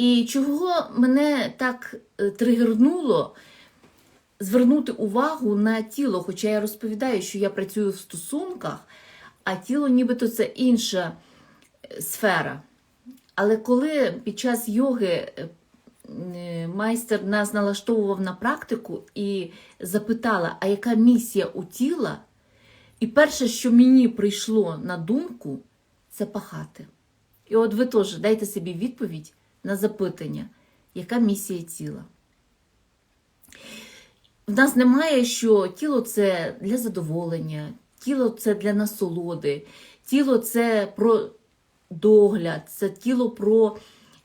І чого мене так е, тригернуло звернути увагу на тіло, хоча я розповідаю, що я працюю в стосунках, а тіло нібито це інша е, сфера. Але коли під час йоги е, майстер нас налаштовував на практику і запитала, а яка місія у тіла, і перше, що мені прийшло на думку, це пахати. І от ви теж дайте собі відповідь на запитання, яка місія тіла. В нас немає, що тіло це для задоволення, тіло це для насолоди, тіло це про догляд, це тіло про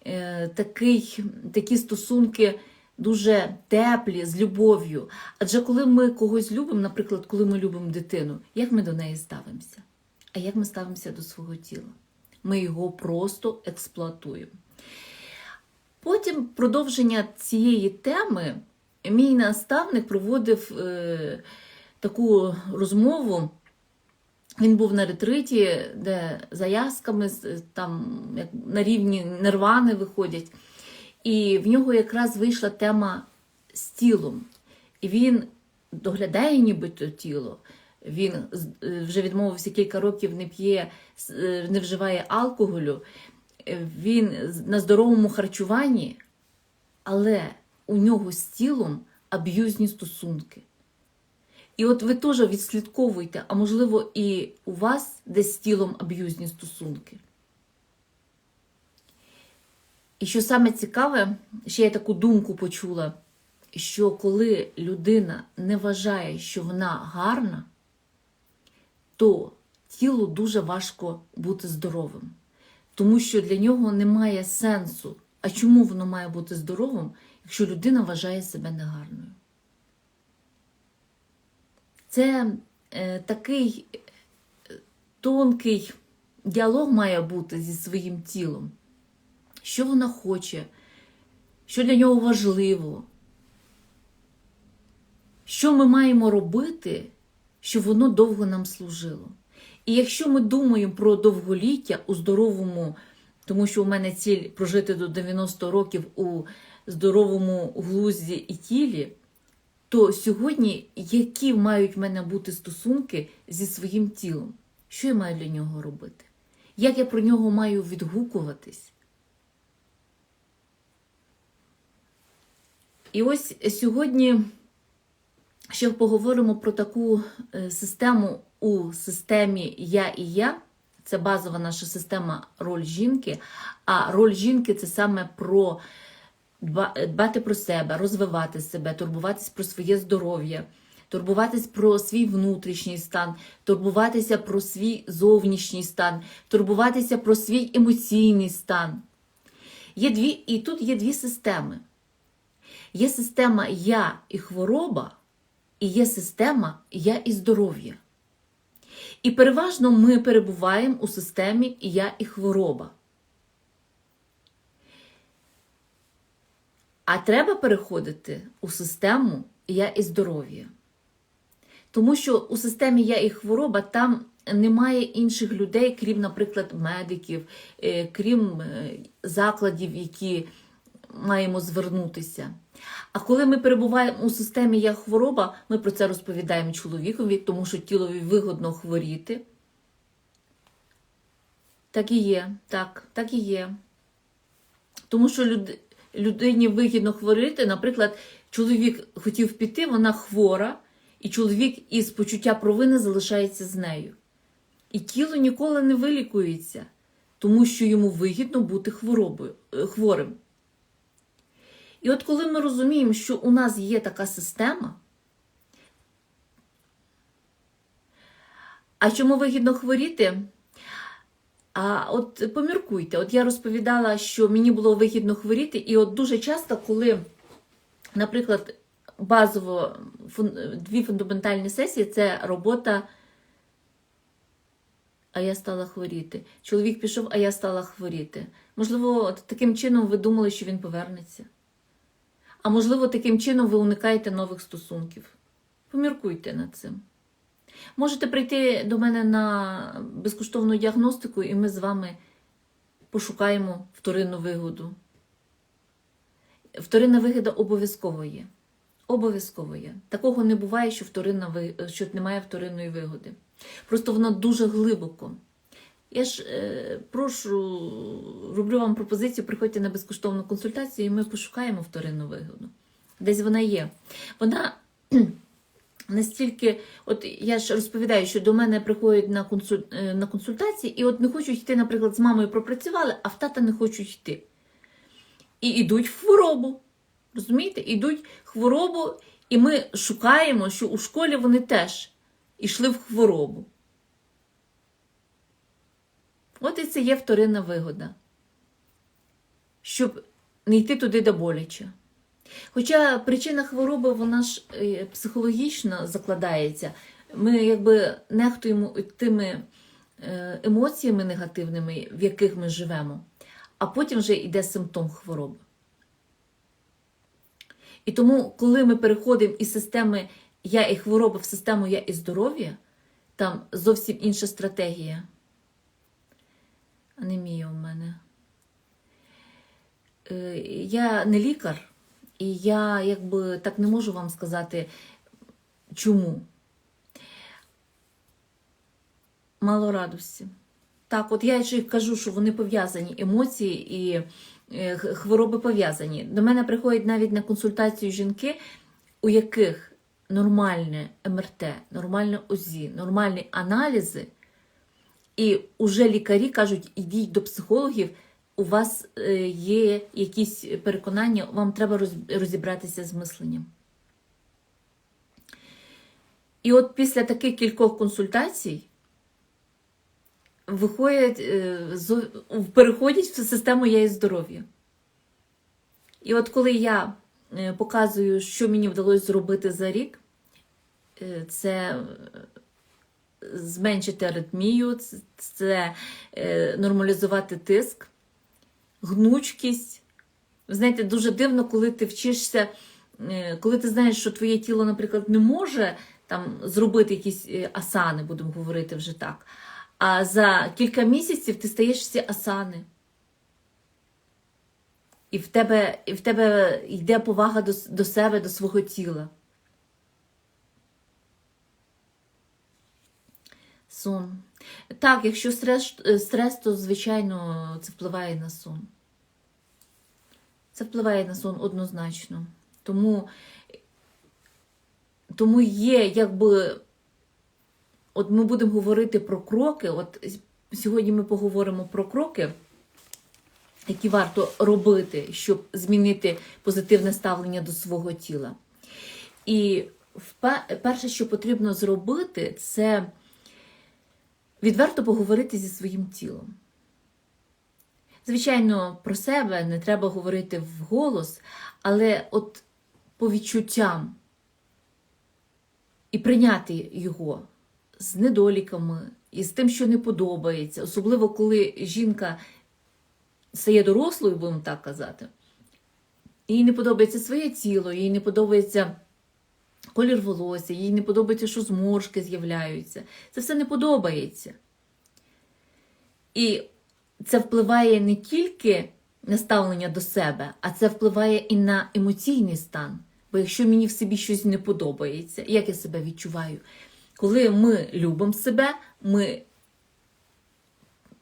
е, такий, такі стосунки дуже теплі, з любов'ю. Адже коли ми когось любимо, наприклад, коли ми любимо дитину, як ми до неї ставимося? А як ми ставимося до свого тіла? Ми його просто експлуатуємо. Потім продовження цієї теми мій наставник проводив е, таку розмову. Він був на ретриті, де за ясками там як на рівні нирвани виходять. І в нього якраз вийшла тема з тілом. І він доглядає нібито тіло. Він е, вже відмовився кілька років, не п'є, е, не вживає алкоголю. Він на здоровому харчуванні, але у нього з тілом аб'юзні стосунки. І от ви теж відслідковуйте, а можливо, і у вас десь з тілом аб'юзні стосунки. І що саме цікаве, ще я таку думку почула, що коли людина не вважає, що вона гарна, то тілу дуже важко бути здоровим. Тому що для нього немає сенсу. А чому воно має бути здоровим, якщо людина вважає себе негарною? Це е, такий е, тонкий діалог має бути зі своїм тілом. Що вона хоче, що для нього важливо, що ми маємо робити, щоб воно довго нам служило. І якщо ми думаємо про довголіття у здоровому, тому що у мене ціль прожити до 90 років у здоровому глузді і тілі, то сьогодні які мають в мене бути стосунки зі своїм тілом? Що я маю для нього робити? Як я про нього маю відгукуватись? І ось сьогодні ще поговоримо про таку е, систему у системі Я і я. Це базова наша система роль жінки. А роль жінки це саме про дбати про себе, розвивати себе, турбуватись про своє здоров'я, турбуватись про свій внутрішній стан, турбуватися про свій зовнішній стан, турбуватися про свій емоційний стан. Є дві, і тут є дві системи. Є система я і хвороба, і є система я і здоров'я. І переважно ми перебуваємо у системі я і хвороба. А треба переходити у систему я і здоров'я. Тому що у системі я і хвороба там немає інших людей, крім, наприклад, медиків, е, крім е, закладів, які маємо звернутися. А коли ми перебуваємо у системі я хвороба, ми про це розповідаємо чоловікові, тому що тілові вигодно хворіти. Так і є, так, так і є. Тому що люд... людині вигідно хворіти, наприклад, чоловік хотів піти, вона хвора, і чоловік із почуття провини залишається з нею. І тіло ніколи не вилікується, тому що йому вигідно бути хворобою, е, хворим. І от коли ми розуміємо, що у нас є така система, а чому вигідно хворіти? А от поміркуйте, от я розповідала, що мені було вигідно хворіти, і от дуже часто, коли, наприклад, базово дві фундаментальні сесії це робота, а я стала хворіти. Чоловік пішов, а я стала хворіти. Можливо, от таким чином ви думали, що він повернеться. А можливо, таким чином ви уникаєте нових стосунків. Поміркуйте над цим. Можете прийти до мене на безкоштовну діагностику, і ми з вами пошукаємо вторинну вигоду. вторинна вигода обов'язково є. Обов'язково є. Такого не буває, що, вторинна, що немає вторинної вигоди. Просто вона дуже глибоко. Я ж е, прошу, роблю вам пропозицію, приходьте на безкоштовну консультацію, і ми пошукаємо вторинну вигоду. Десь вона є. Вона настільки, от я ж розповідаю, що до мене приходять на, консуль, е, на консультації, і от не хочуть йти, наприклад, з мамою пропрацювали, а в тата не хочуть йти. І йдуть в хворобу. Розумієте? Ідуть в хворобу, і ми шукаємо, що у школі вони теж йшли в хворобу. От і це є вторинна вигода. Щоб не йти туди до боляче. Хоча причина хвороби, вона ж е, психологічно закладається. Ми якби нехтуємо тими е, емоціями негативними, в яких ми живемо, а потім вже йде симптом хвороби. І тому, коли ми переходимо із системи я і хвороба в систему я і здоров'я, там зовсім інша стратегія. Анемія у мене. Е, Я не лікар, і я якби так не можу вам сказати, чому. Мало радості. Так, от я і кажу, що вони пов'язані, емоції і е, хвороби пов'язані. До мене приходять навіть на консультацію жінки, у яких нормальне МРТ, нормальне УЗІ, нормальні аналізи, і вже лікарі кажуть, ідіть до психологів, у вас е, є якісь переконання, вам треба розібратися з мисленням. І от після таких кількох консультацій виходять, е, переходять в систему я і здоров'я. І от коли я е, показую, що мені вдалося зробити за рік, це зменшити аритмію, це, е, нормалізувати тиск, гнучкість. Ви знаєте, дуже дивно, коли ти вчишся, е, коли ти знаєш, що твоє тіло, наприклад, не може там зробити якісь е, асани, будемо говорити вже так. А за кілька місяців ти стаєш всі асани. І в тебе, і в тебе йде повага до, до себе, до свого тіла. Сон. Так, якщо стрес, стрес, то, звичайно, це впливає на сон. Це впливає на сон однозначно. Тому, тому є, якби. От ми будемо говорити про кроки. От сьогодні ми поговоримо про кроки, які варто робити, щоб змінити позитивне ставлення до свого тіла. І перше, що потрібно зробити, це відверто поговорити зі своїм тілом. Звичайно, про себе не треба говорити вголос, але от по відчуттям і прийняти його з недоліками і з тим, що не подобається, особливо коли жінка стає дорослою, будемо так казати, їй не подобається своє тіло, їй не подобається колір волосся, їй не подобається, що зморшки з'являються. Це все не подобається. І це впливає не тільки на ставлення до себе, а це впливає і на емоційний стан. Бо якщо мені в собі щось не подобається, як я себе відчуваю? Коли ми любимо себе, ми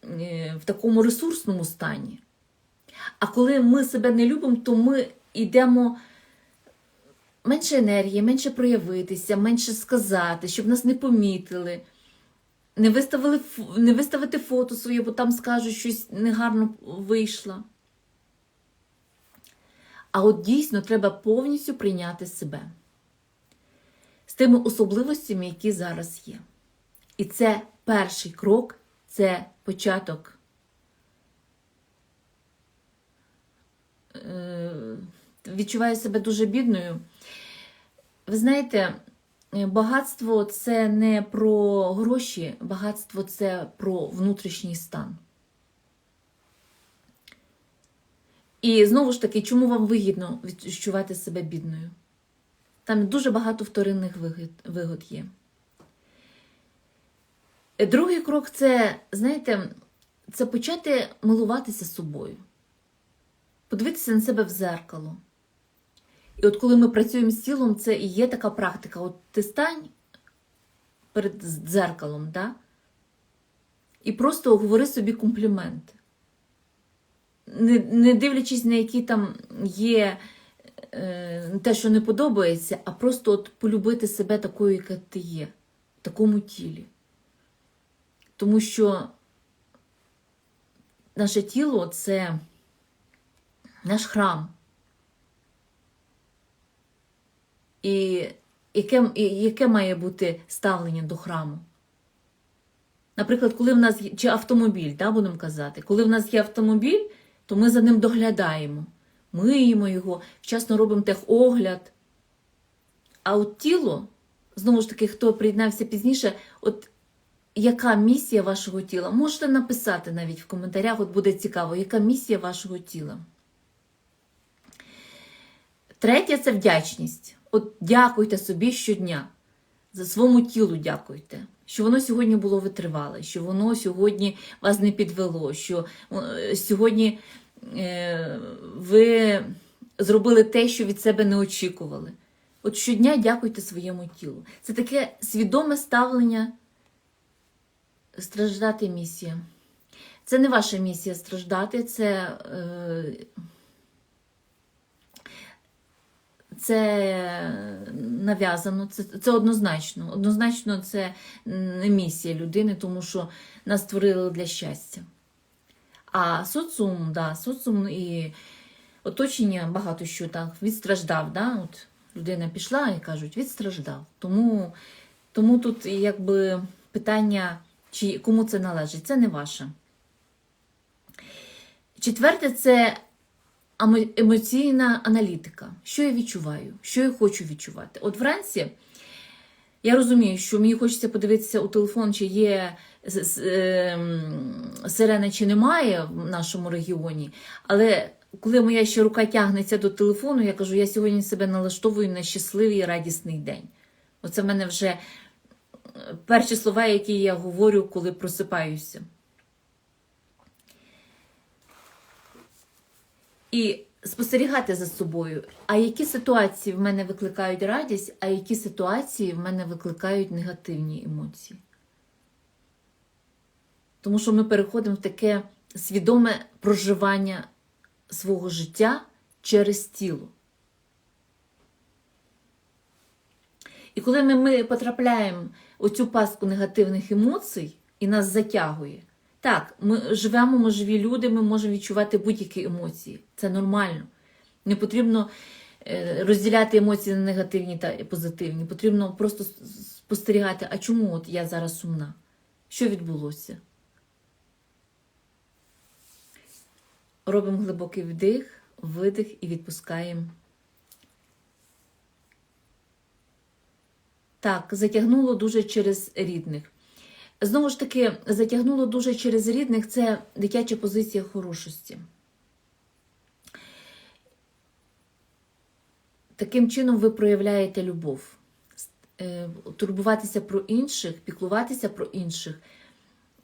е, в такому ресурсному стані. А коли ми себе не любимо, то ми йдемо менше енергії, менше проявитися, менше сказати, щоб нас не помітили. Не, виставили, не виставити фото своє, бо там скажуть, щось негарно вийшло. А от дійсно треба повністю прийняти себе з тими особливостями, які зараз є. І це перший крок, це початок е, відчуваю себе дуже бідною. Ви знаєте, е, багатство це не про гроші, багатство це про внутрішній стан. І знову ж таки, чому вам вигідно відчувати себе бідною? Там дуже багато вторинних вигод, є. Е, Другий крок це, знаєте, це почати милуватися собою, подивитися на себе в зеркало І от коли ми працюємо з тілом, це і є така практика. От ти стань перед дзеркалом, да? і просто говори собі компліменти. Не, не дивлячись на які там є е, те, що не подобається, а просто от полюбити себе такою, яка ти є, в такому тілі. Тому що наше тіло це наш храм. І яке, і яке має бути ставлення до храму? Наприклад, коли в нас є чи автомобіль, да, будемо казати, коли в нас є автомобіль, то ми за ним доглядаємо, миємо його, вчасно робимо техогляд. А от тіло, знову ж таки, хто приєднався пізніше, от яка місія вашого тіла? Можете написати навіть в коментарях, от буде цікаво, яка місія вашого тіла. Третє це вдячність. От дякуйте собі щодня. За своєму тілу дякуйте, що воно сьогодні було витривале, що воно сьогодні вас не підвело, що е, сьогодні е, ви зробили те, що від себе не очікували. От щодня дякуйте своєму тілу. Це таке свідоме ставлення страждати місія. Це не ваша місія страждати, це, е, це нав'язано, це, це однозначно. Однозначно, це не місія людини, тому що нас створили для щастя. А соціум, да, соціум і оточення багато що так відстраждав. Да? От людина пішла і кажуть, відстраждав. Тому, тому тут якби питання, чи кому це належить, це не ваше. Четверте, це емоційна аналітика. Що я відчуваю, що я хочу відчувати. От вранці я розумію, що мені хочеться подивитися у телефон, чи є ем, сирена, чи немає в нашому регіоні. Але коли моя ще рука тягнеться до телефону, я кажу, я сьогодні себе налаштовую на щасливий і радісний день. Оце в мене вже е, перші слова, які я говорю, коли просипаюся. І спостерігати за собою, а які ситуації в мене викликають радість, а які ситуації в мене викликають негативні емоції. Тому що ми переходимо в таке свідоме проживання свого життя через тіло. І коли ми, ми потрапляємо у цю пастку негативних емоцій і нас затягує, так, ми живемо, ми живі люди, ми можемо відчувати будь-які емоції. Це нормально. Не потрібно е, розділяти емоції на негативні та позитивні. Потрібно просто спостерігати, а чому от я зараз сумна? Що відбулося? Робимо глибокий вдих, видих і відпускаємо. Так, затягнуло дуже через рідних. Знову ж таки, затягнуло дуже через рідних це дитяча позиція хорошості. Таким чином ви проявляєте любов. Е, Турбуватися про інших, піклуватися про інших,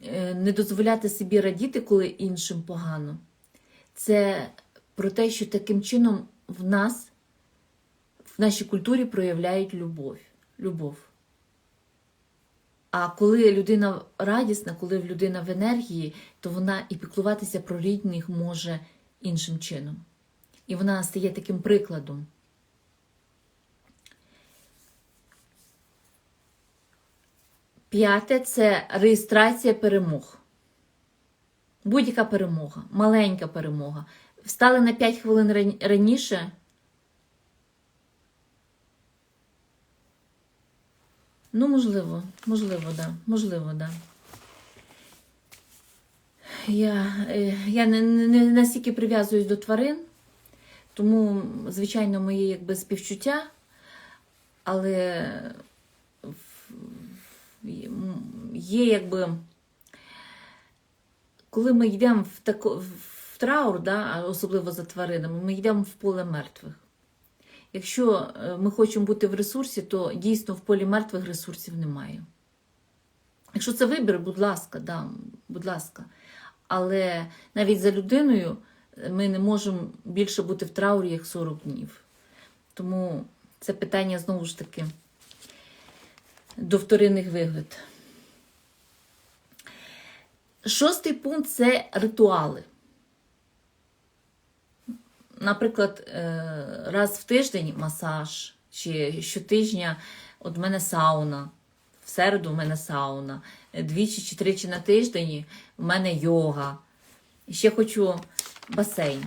е, не дозволяти собі радіти, коли іншим погано. Це про те, що таким чином в нас, в нашій культурі проявляють любов. любов. А коли людина радісна, коли людина в енергії, то вона і піклуватися про рідних може іншим чином. І вона стає таким прикладом. П'яте це реєстрація перемог. Будь-яка перемога, маленька перемога. Встали на 5 хвилин раніше. Ну, можливо, можливо, да. Можливо, да. Я, е, я не, не, настільки прив'язуюсь до тварин, тому, звичайно, моє якби співчуття, але є якби. Коли ми йдемо в, тако, в траур, да, особливо за тваринами, ми йдемо в поле мертвих. Якщо е, ми хочемо бути в ресурсі, то дійсно в полі мертвих ресурсів немає. Якщо це вибір, будь ласка, да, будь ласка. Але навіть за людиною ми не можемо більше бути в траурі, як 40 днів. Тому це питання знову ж таки до вторинних вигляд. Шостий пункт це ритуали. Наприклад, е, раз в тиждень масаж, чи щотижня от мене сауна, в середу в мене сауна, двічі чи тричі на тиждень в мене йога. Ще хочу басейн.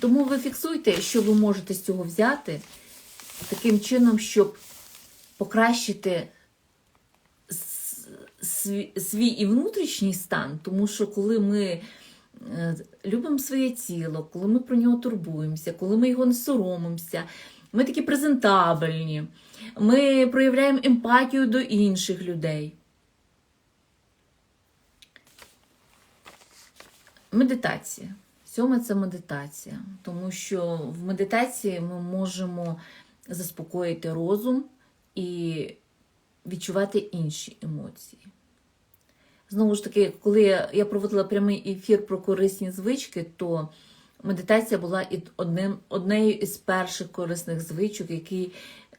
Тому ви фіксуйте, що ви можете з цього взяти таким чином, щоб покращити свій, і внутрішній стан, тому що коли ми любимо своє тіло, коли ми про нього турбуємося, коли ми його не соромимося, ми такі презентабельні, ми проявляємо емпатію до інших людей. Медитація. Сьоме це медитація, тому що в медитації ми можемо заспокоїти розум і відчувати інші емоції. Знову ж таки, коли я- проводила прямий ефір про корисні звички, то медитація була і одним, однією із перших корисних звичок, які,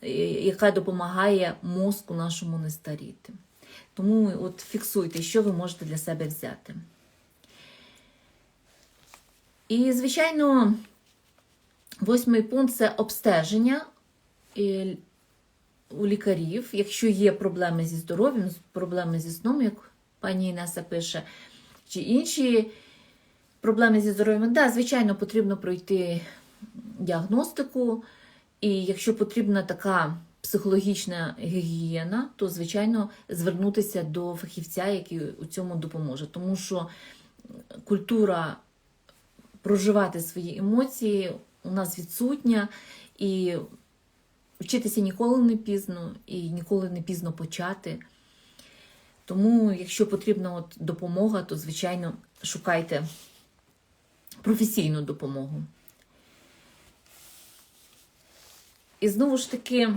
е, яка допомагає мозку нашому не старіти. Тому от фіксуйте, що ви можете для себе взяти. І, звичайно, восьмий пункт це обстеження е, у лікарів. Якщо є проблеми зі здоров'ям, проблеми зі сном, як пані Інеса пише, чи інші проблеми зі здоров'ям, да, звичайно, потрібно пройти діагностику. І якщо потрібна така психологічна гігієна, то, звичайно, звернутися до фахівця, який у цьому допоможе. Тому що культура проживати свої емоції у нас відсутня, і вчитися ніколи не пізно, і ніколи не пізно почати. Тому, якщо потрібна от допомога, то, звичайно, шукайте професійну допомогу. І знову ж таки,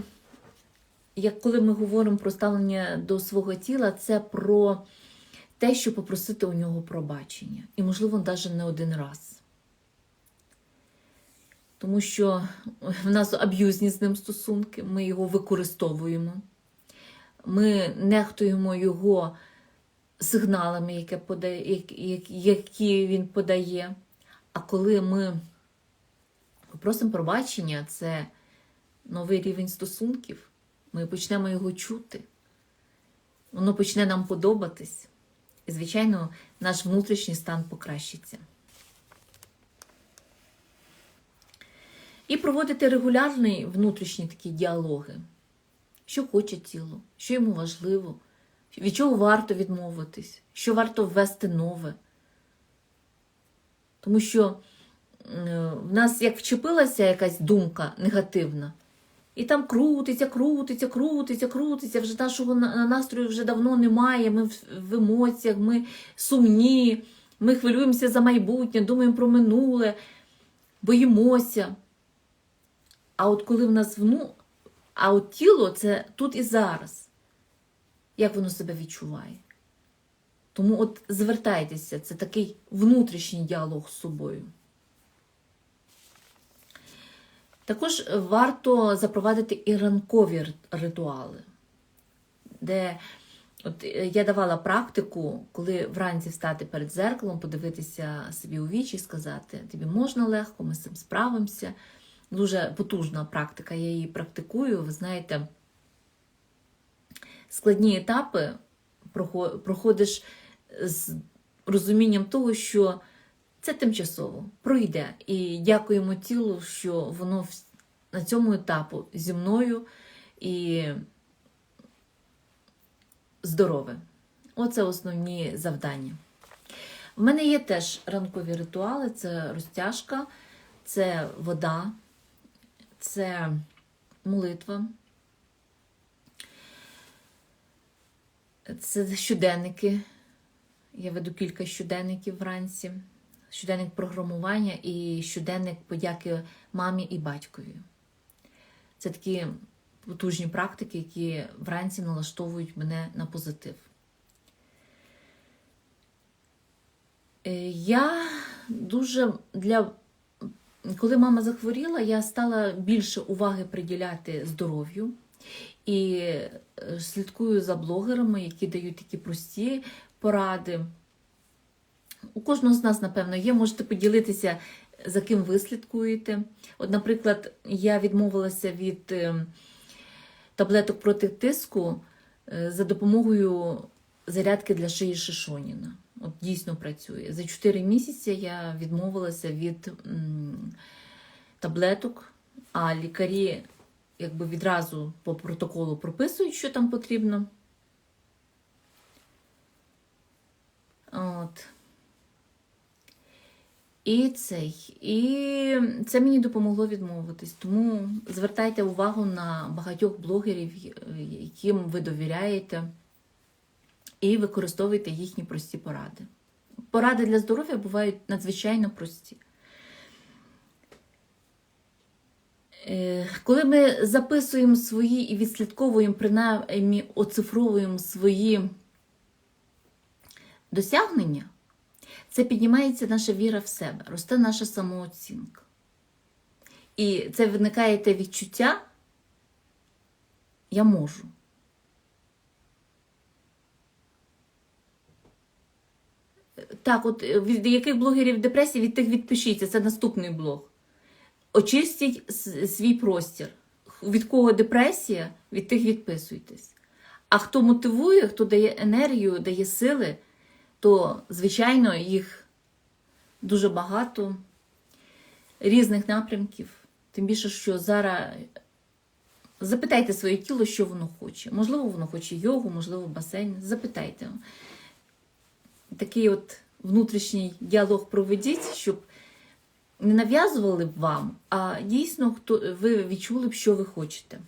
як коли ми говоримо про ставлення до свого тіла, це про те, що попросити у нього пробачення. І, можливо, навіть не один раз. Тому що в нас аб'юзні з ним стосунки, ми його використовуємо, ми нехтуємо його сигналами, які, подає, які- він подає. А коли ми просимо пробачення, це новий рівень стосунків, ми почнемо його чути, воно почне нам подобатись. І, звичайно, наш внутрішній стан покращиться. І проводити регулярні внутрішні такі діалоги. Що хоче тіло, що йому важливо, від чого варто відмовитись, що варто ввести нове. Тому що в нас як вчепилася якась думка негативна, і там крутиться, крутиться, крутиться, крутиться. Вже нашого настрою вже давно немає. Ми в, в емоціях, ми сумні, ми хвилюємося за майбутнє, думаємо про минуле, боїмося. А от коли в нас вну, а от тіло це тут і зараз. Як воно себе відчуває? Тому от звертайтеся, це такий внутрішній діалог з собою. Також варто запровадити і ранкові ритуали, де от е, я давала практику, коли вранці встати перед зеркалом, подивитися собі у вічі і сказати, тобі можна легко, ми з цим справимося. Дуже потужна практика, я її практикую. Ви знаєте, складні етапи проходиш з розумінням того, що це тимчасово пройде. І дякуємо тілу, що воно на цьому етапу зі мною і здорове. Оце основні завдання. У мене є теж ранкові ритуали: це розтяжка, це вода, це молитва. Це щоденники. Я веду кілька щоденників вранці. Щоденник програмування і щоденник подяки мамі і батькові. Це такі потужні практики, які вранці налаштовують мене на позитив. Е, Я дуже для коли мама захворіла, я стала більше уваги приділяти здоров'ю і е, слідкую за блогерами, які дають такі прості поради. У кожного з нас, напевно, є. Можете поділитися, за ким ви слідкуєте. От, наприклад, я відмовилася від е, таблеток проти тиску е, за допомогою зарядки для шиї Шишоніна. От дійсно працює. За 4 місяці я відмовилася від таблеток, а лікарі якби відразу по протоколу прописують, що там потрібно. От. І цей. І це мені допомогло відмовитись. Тому звертайте увагу на багатьох блогерів, яким ви довіряєте, і використовуйте їхні прості поради. Поради для здоров'я бувають надзвичайно прості. Е, Коли ми записуємо свої і відслідковуємо, принаймні оцифровуємо свої досягнення, це піднімається наша віра в себе, росте наша самооцінка. І це виникає те відчуття я можу. Так, от е, від яких блогерів депресії, від тих відпишіться, це наступний блог. Очистіть свій простір. Від кого депресія, від тих відписуйтесь. А хто мотивує, хто дає енергію, дає сили, то, звичайно, їх дуже багато різних напрямків. Тим більше, що зараз запитайте своє тіло, що воно хоче. Можливо, воно хоче йогу, можливо, басейн. Запитайте. Такий от внутрішній діалог проведіть, щоб не нав'язували б вам, а дійсно хто, ви відчули б, що ви хочете.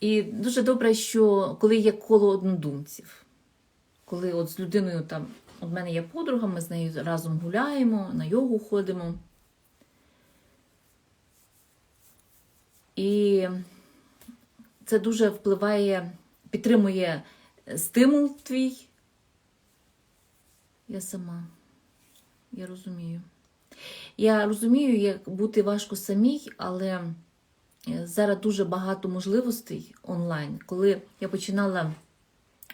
І дуже добре, що коли є коло однодумців, коли от з людиною там, у мене є подруга, ми з нею разом гуляємо, на йогу ходимо. І це дуже впливає, підтримує стимул твій. Я сама. Я розумію. Я розумію, як бути важко самій, але е, зараз дуже багато можливостей онлайн. Коли я починала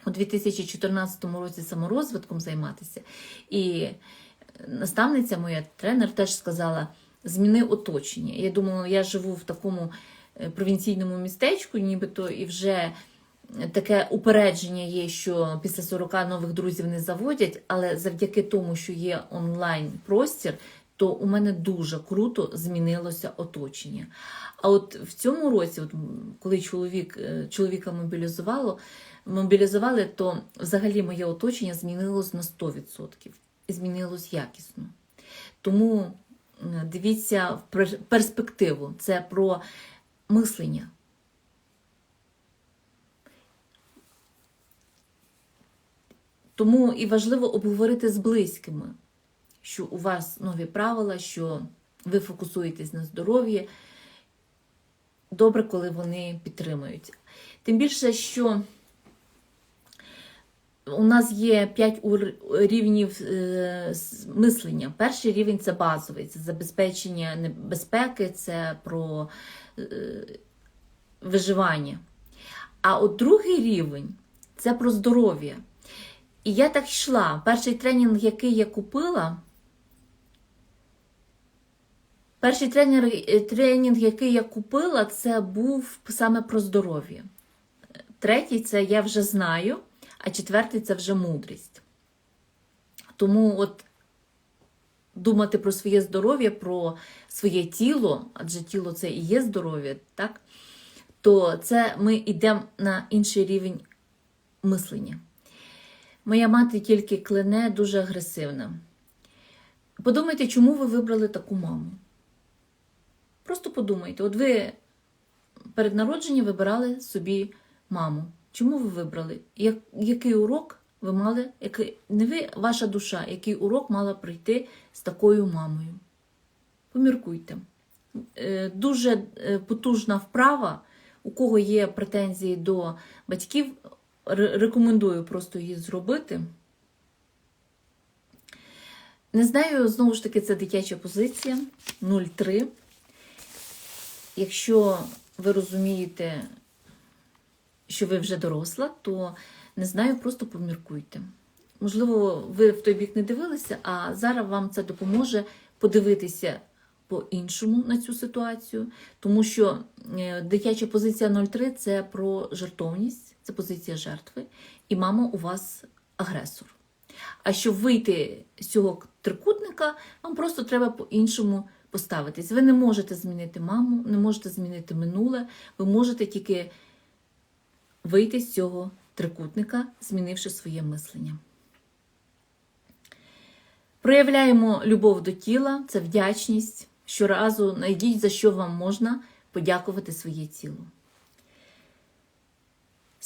у 2014 році саморозвитком займатися, і наставниця моя, тренер, теж сказала: зміни оточення. Я думала, я живу в такому е, провінційному містечку, нібито і вже таке упередження є, що після 40 нових друзів не заводять, але завдяки тому, що є онлайн-простір, то у мене дуже круто змінилося оточення. А от в цьому році, от, коли чоловік, е, чоловіка мобілізувало, мобілізували, то взагалі моє оточення змінилось на 100%. І змінилось якісно. Тому дивіться в перспективу. Це про мислення. Тому і важливо обговорити з близькими, що у вас нові правила, що ви фокусуєтесь на здоров'ї. Добре, коли вони підтримують. Тим більше, що у нас є 5 рівнів е, мислення. Перший рівень це базовий, це забезпечення небезпеки, це про е, виживання. А от другий рівень це про здоров'я. І я так йшла. Перший тренінг, який я купила, перший тренер, е, тренінг, який я купила, це був саме про здоров'я. Третій це я вже знаю, а четвертий це вже мудрість. Тому от думати про своє здоров'я, про своє тіло, адже тіло це і є здоров'я, так? то це ми йдемо на інший рівень мислення. Моя мати тільки клене дуже агресивна. Подумайте, чому ви вибрали таку маму. Просто подумайте, от ви перед народженням вибирали собі маму. Чому ви вибрали? Як, який урок ви мали, який, не ви, ваша душа, який урок мала прийти з такою мамою? Поміркуйте. Е, Дуже е, потужна вправа. У кого є претензії до батьків, рекомендую просто її зробити. Не знаю, знову ж таки, це дитяча позиція 0,3. Якщо ви розумієте, що ви вже доросла, то не знаю, просто поміркуйте. Можливо, ви в той бік не дивилися, а зараз вам це допоможе подивитися по-іншому на цю ситуацію, тому що е, дитяча позиція 0,3 це про жертовність, це позиція жертви, і мама у вас агресор. А щоб вийти з цього трикутника, вам просто треба по-іншому поставитись. Ви не можете змінити маму, не можете змінити минуле, ви можете тільки вийти з цього трикутника, змінивши своє мислення. Проявляємо любов до тіла, це вдячність. Щоразу знайдіть, за що вам можна подякувати своє тіло.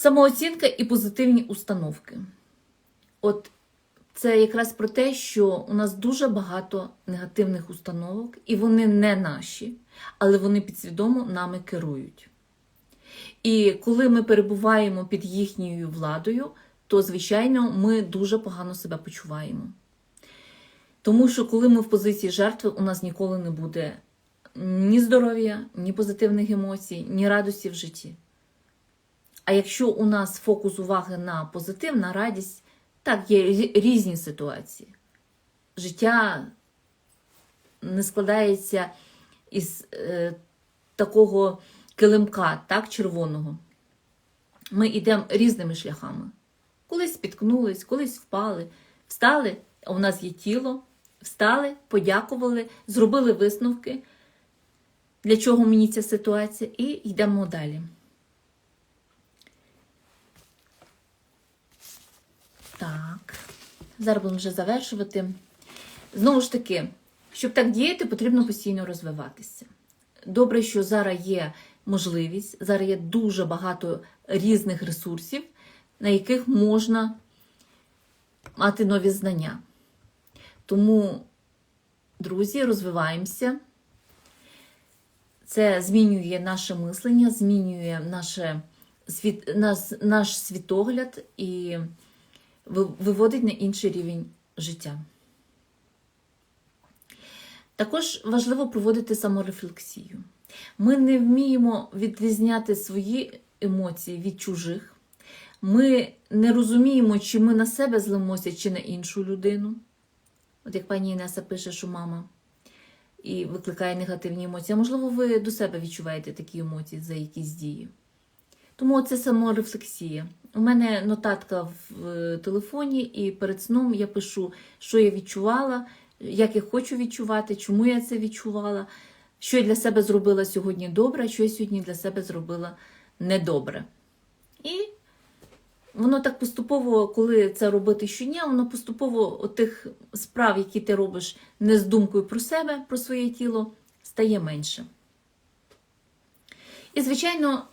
Самооцінка і позитивні установки. От це якраз про те, що у нас дуже багато негативних установок, і вони не наші, але вони підсвідомо нами керують. І коли ми перебуваємо під їхньою владою, то, звичайно, ми дуже погано себе почуваємо. Тому що коли ми в позиції жертви, у нас ніколи не буде ні здоров'я, ні позитивних емоцій, ні радості в житті. А якщо у нас фокус уваги на позитив, на радість, так, є різні ситуації. Життя не складається із е, такого килимка, так, червоного. Ми йдемо різними шляхами. Колись спіткнулись, колись впали, встали, а у нас є тіло, встали, подякували, зробили висновки, для чого мені ця ситуація, і йдемо далі. Так, зараз будемо вже завершувати. Знову ж таки, щоб так діяти, потрібно постійно розвиватися. Добре, що зараз є можливість, зараз є дуже багато різних ресурсів, на яких можна мати нові знання. Тому, друзі, розвиваємося. Це змінює наше мислення, змінює наше, нас, наш світогляд і виводить на інший рівень життя. Також важливо проводити саморефлексію. Ми не вміємо відрізняти свої емоції від чужих. Ми не розуміємо, чи ми на себе злимося, чи на іншу людину. От як пані Інеса пише, що мама і викликає негативні емоції. А можливо, ви до себе відчуваєте такі емоції за якісь дії. Тому це саморефлексія. У мене нотатка в телефоні, і перед сном я пишу, що я відчувала, як я хочу відчувати, чому я це відчувала, що я для себе зробила сьогодні добре, а що я сьогодні для себе зробила недобре. І воно так поступово, коли це робити щодня, воно поступово от тих справ, які ти робиш не з думкою про себе, про своє тіло, стає менше. І, звичайно,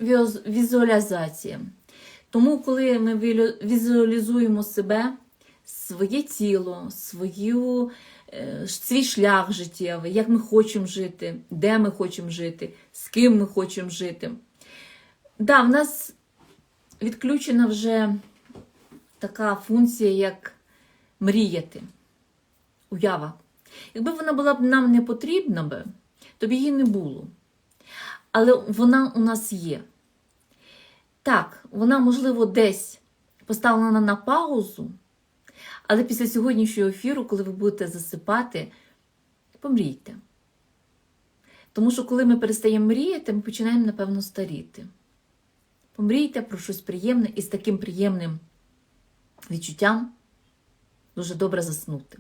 візуалізація. Тому, коли ми візуалізуємо себе, своє тіло, свою, е, свій шлях життєвий, як ми хочемо жити, де ми хочемо жити, з ким ми хочемо жити. Да, в нас відключена вже така функція, як мріяти, уява. Якби вона була б нам не потрібна, би, то б її не було. Але вона у нас є. Так, вона, можливо, десь поставлена на паузу, але після сьогоднішнього ефіру, коли ви будете засипати, помрійте. Тому що коли ми перестаємо мріяти, ми починаємо, напевно, старіти. Помрійте про щось приємне і з таким приємним відчуттям дуже добре заснути.